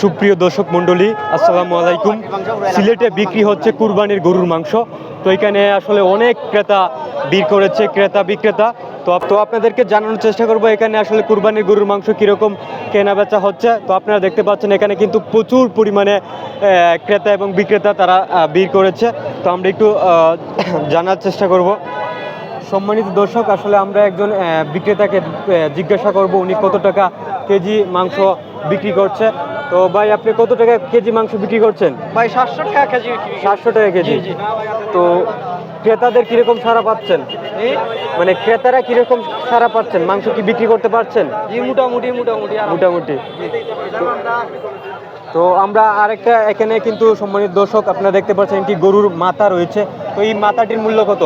সুপ্রিয় দর্শক মণ্ডলী, আসসালামু আলাইকুম। সিলেটে বিক্রি হচ্ছে কুরবানির গরুর মাংস। তো এখানে আসলে অনেক ক্রেতা ভিড় করেছে, ক্রেতা বিক্রেতা। তো তো আপনাদেরকে জানানোর চেষ্টা করব, এখানে আসলে কুরবানির গরুর মাংস কীরকম কেনা বেচা হচ্ছে। তো আপনারা দেখতে পাচ্ছেন, এখানে কিন্তু প্রচুর পরিমাণে ক্রেতা এবং বিক্রেতা তারা ভিড় করেছে। তো আমরা একটু জানার চেষ্টা করব। সম্মানিত দর্শক আসলে আমরা একজন বিক্রেতাকে জিজ্ঞাসা করব উনি কত টাকা কেজি মাংস বিক্রি করছে। তো ভাই আপনি কত টাকা কেজি মাংস বিক্রি করছেন? ভাই সাতশো টাকা কেজি সাতশো টাকা কেজি। তো ক্রেতাদের কীরকম সারা পাচ্ছেন? মানে ক্রেতারা কীরকম সারা পাচ্ছেন? মাংস কি বিক্রি করতে পারছেন? মোটামুটি মোটামুটি। মোটামুটি। তো আমরা আরেকটা এখানে কিন্তু সম্মানিত দর্শক আপনারা দেখতে পাচ্ছেন কি গরুর মাথা রয়েছে। তো এই মাথাটির মূল্য কত?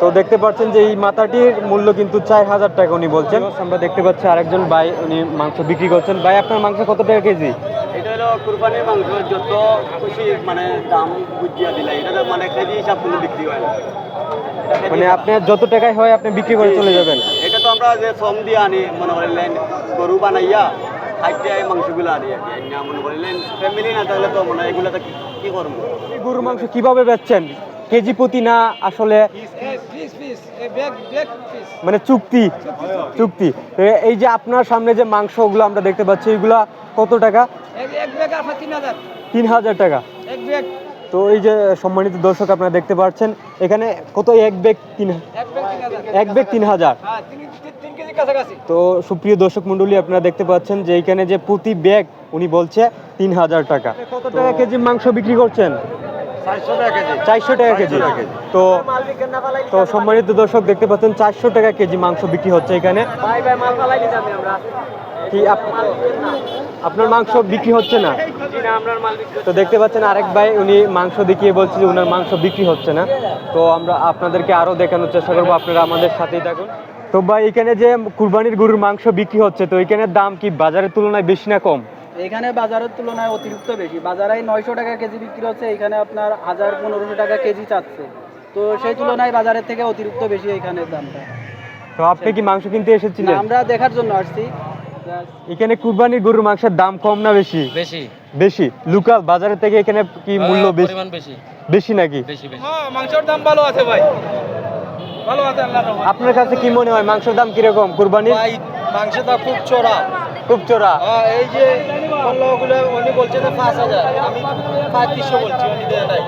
তো দেখতে পাচ্ছেন যে এই মাথাটির মূল্য কিন্তু চার হাজার টাকা উনি বলছেন। আমরা দেখতে পাচ্ছি আরেকজন ভাই উনি মাংস বিক্রি করছেন। ভাই আপনার মাংস কত টাকা কেজি? এটা হলো কুরবানির মাংস যত খুশি মানে দাম বুঝিয়া দিলে। এটা মানে কেজি হিসাব কোনো বিক্রি হয় না। মানে আপনি যত টাকায় হয় আপনি বিক্রি করে চলে যাবেন। এটা তো আমরা যে শ্রম দিয়ে আনি মনে করিলেন গরু বানাইয়া খাইতে মাংসগুলো আনি আর কি। আইনা মনে করিলেন ফ্যামিলি না থাকলে তো মানে এগুলো কি- করব? এই গরুর মাংস কীভাবে বেচছেন? কেজি প্রতি না আসলে মানে চুক্তি? চুক্তি। এই যে আপনার সামনে যে মাংসগুলো আমরা দেখতে পাচ্ছি এগুলা কত টাকা? তিন হাজার টাকা। তো এই যে সম্মানিত দর্শক আপনারা দেখতে পাচ্ছেন এখানে কত? এক ব্যাগ তিন এক ব্যাগ তিন হাজার। হ্যাঁ তো সুপ্রিয় দর্শক মণ্ডলী আপনারা দেখতে পাচ্ছেন যে এখানে যে প্রতি ব্যাগ উনি বলছে তিন হাজার টাকা। কত টাকা কেজি মাংস বিক্রি করছেন? চারশো টাকা কেজি। চারশো টাকা কেজি। তো তো সম্মানিত দর্শক দেখতে পাচ্ছেন চারশো টাকা কেজি মাংস বিক্রি হচ্ছে এখানে। কি আপনার মাংস বিক্রি হচ্ছে না? তো দেখতে পাচ্ছেন আরেক ভাই উনি মাংস দেখিয়ে বলছে যে উনার মাংস বিক্রি হচ্ছে না। তো আমরা আপনাদেরকে আরও দেখানোর চেষ্টা করব আপনারা আমাদের সাথেই থাকুন। তো ভাই এখানে যে কুরবানির গরুর মাংস বিক্রি হচ্ছে তো এখানের দাম কি বাজারের তুলনায় বেশি না কম? এখানে বাজারের তুলনায় অতিরিক্ত বেশি। বাজারে নয়শো টাকা কেজি বিক্রি হচ্ছে এখানে আপনার হাজার পনেরোশো টাকা কেজি চাচ্ছে। তো সেই তুলনায় বাজারের থেকে অতিরিক্ত বেশি এখানের দামটা। তো আপনি কি মাংস কিনতে এসেছিলেন? আমরা দেখার জন্য আসছি। এখানে কুরবানির গরুর মাংসের দাম কম না বেশি? বেশি। বেশি? লোকাল বাজারের থেকে এখানে কি মূল্য বেশি? বেশি। বেশি নাকি? বেশি বেশি। হ্যাঁ মাংসের দাম ভালো আছে ভাই। ভালো আছে আল্লাহ আপনার কাছে কি মনে হয় মাংসের দাম কীরকম কুরবানির? ভাই মাংসের দাম খুব চড়া। খুব চোরা হ্যাঁ এই যে পনেরোগুলো উনি বলছে যে পাঁচ হাজার। আমি পঁয়ত্রিশশো বলছি উনি দেয় নাই।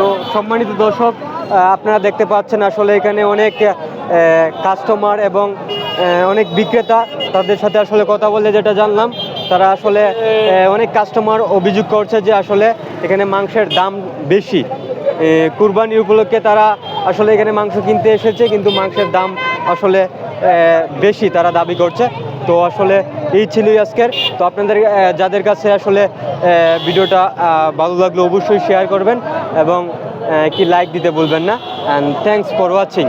তো সম্মানিত দর্শক আপনারা দেখতে পাচ্ছেন আসলে এখানে অনেক কাস্টমার এবং অনেক বিক্রেতা তাদের সাথে আসলে কথা বলে যেটা জানলাম। তারা আসলে অনেক কাস্টমার অভিযোগ করছে যে আসলে এখানে মাংসের দাম বেশি। কুরবানি উপলক্ষে তারা আসলে এখানে মাংস কিনতে এসেছে, কিন্তু মাংসের দাম আসলে বেশি তারা দাবি করছে। তো আসলে এই ছিলই আজকের। তো আপনাদের যাদের কাছে আসলে ভিডিওটা ভালো লাগলে অবশ্যই শেয়ার করবেন এবং কি লাইক দিতে ভুলবেন না। And thanks for watching